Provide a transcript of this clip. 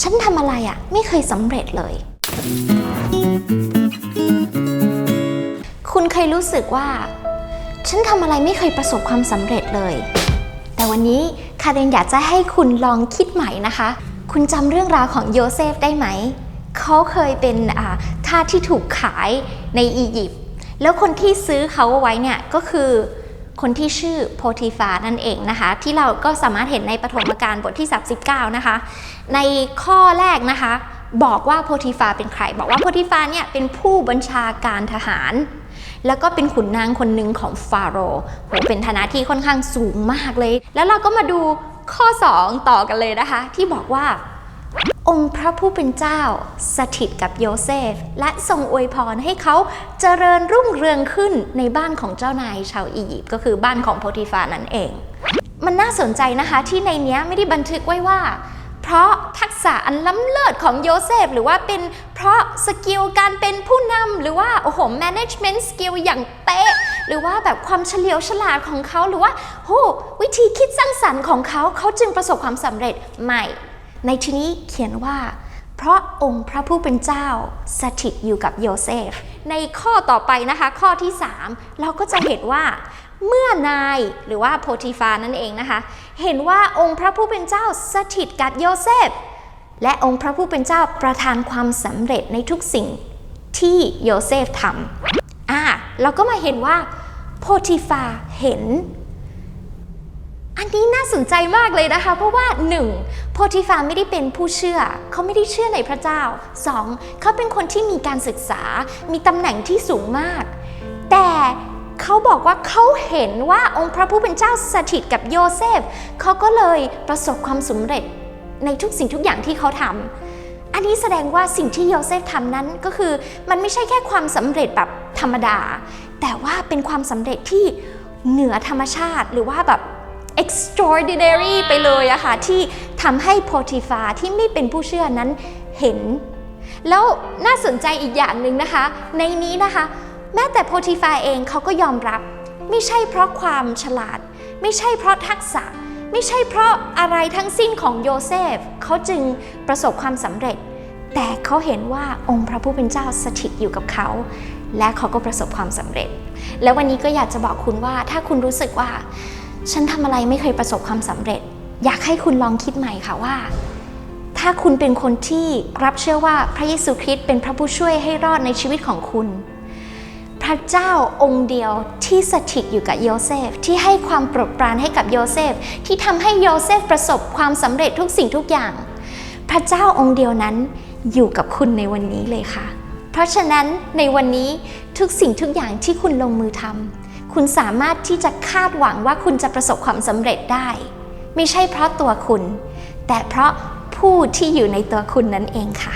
ฉันทำอะไรอะ่ะ ไม่เคยสำเร็จเลย คุณเคยรู้สึกว่า ฉันทำอะไรไม่เคยประสบความสำเร็จเลย แต่วันนี้คาเรนอยากจะให้คุณลองคิดใหม่นะคะ คุณจำเรื่องราวของโยเซฟได้ไหม เขาเคยเป็นอ่าทาสที่ถูกขายในอียิปต์แล้วคนที่ซื้อเขาไว้เนี่ยก็คือ คนที่ชื่อโพธิฟานั่นเองนะคะ ที่เราก็สามารถเห็นในปฐมกาลบทที่ 39 นะคะ ในข้อแรกนะคะ บอกว่าโพธิฟาเป็นใคร บอกว่าโพธิฟาเนี่ยเป็นผู้บัญชาการทหาร แล้วก็เป็นขุนนางคนหนึ่งของฟาโรห์โหเป็นฐานะที่ค่อนข้างสูงมากเลย แล้วเราก็มาดูข้อ 2 ต่อกันเลยนะคะ ที่บอกว่า องค์พระผู้เป็นเจ้า สถิตกับโยเซฟ และทรงอวยพรให้เขาเจริญรุ่งเรืองขึ้นในบ้านของเจ้านายชาวอียิปต์ก็คือบ้านของโพธิฟานั่นเอง มันน่าสนใจนะคะที่ในนี้ไม่ได้บันทึกไว้ว่า เพราะทักษะอันล้ำเลิศของโยเซฟ หรือว่าเป็นเพราะสกิลการเป็นผู้นำหรือว่าโอ้โห management skill อย่างเป๊ะหรือว่าแบบความเฉลียวฉลาดของเขาหรือว่าโหวิธีคิดสร้างสรรค์ของเขาเขาจึงประสบความสำเร็จไม่ ในที่นี้เขียนว่า เพราะองค์พระผู้เป็นเจ้าสถิตอยู่กับโยเซฟ ในข้อต่อไปนะคะ ข้อที่ 3 เราก็จะเห็นว่าเมื่อนายหรือว่าโพธิฟานั่นเองนะคะ เห็นว่าองค์พระผู้เป็นเจ้าสถิตกับโยเซฟ และองค์พระผู้เป็นเจ้าประทานความสำเร็จในทุกสิ่งที่โยเซฟทำอ่าเราก็มาเห็นว่าโพธิฟาเห็น อันนี้น่าสนใจมากเลยนะคะ เพราะว่า 1. โพธิฟาไม่ได้เป็นผู้เชื่อ เขาไม่ได้เชื่อในพระเจ้า 2. เขาเป็นคนที่มีการศึกษา มีตำแหน่งที่สูงมาก แต่เขาบอกว่าเขาเห็นว่าองค์พระผู้เป็นเจ้าสถิตกับโยเซฟ เขาก็เลยประสบความสำเร็จในทุกสิ่งทุกอย่างที่เขาทำ อันนี้แสดงว่าสิ่งที่โยเซฟทำนั้นก็คือมันไม่ใช่แค่ความสำเร็จแบบธรรมดา แต่ว่าเป็นความสำเร็จที่เหนือธรรมชาติหรือว่าแบบ extraordinary ไปเลยอะค่ะที่ทำให้โพธิฟาที่ไม่เป็นผู้เชื่อนั้นเห็น แล้วน่าสนใจอีกอย่างหนึ่งนะคะ ในนี้นะคะ แม้แต่โพธิฟาเองเขาก็ยอมรับ ไม่ใช่เพราะความฉลาด ไม่ใช่เพราะทักษะ ไม่ใช่เพราะอะไรทั้งสิ้นของโยเซฟเขาจึงประสบความสำเร็จ แต่เขาเห็นว่าองค์พระผู้เป็นเจ้าสถิตอยู่กับเขาและเขาก็ประสบความสำเร็จ แล้ววันนี้ก็อยากจะบอกคุณว่าถ้าคุณรู้สึกว่า ฉันทำอะไรไม่เคยประสบความสำเร็จ อยากให้คุณลองคิดใหม่ค่ะว่า ถ้าคุณเป็นคนที่รับเชื่อว่าพระเยซูคริสต์เป็นพระผู้ช่วยให้รอดในชีวิตของคุณ พระเจ้าองค์เดียวที่สถิตอยู่กับโยเซฟ ที่ให้ความโปรดปรานให้กับโยเซฟ ที่ทำให้โยเซฟประสบความสำเร็จทุกสิ่งทุกอย่าง พระเจ้าองค์เดียวนั้นอยู่กับคุณในวันนี้เลยค่ะ เพราะฉะนั้นในวันนี้ทุกสิ่งทุกอย่างที่คุณลงมือทำ คุณสามารถที่จะคาดหวังว่าคุณจะประสบความสำเร็จได้ ไม่ใช่เพราะตัวคุณ แต่เพราะผู้ที่อยู่ในตัวคุณนั่นเองค่ะ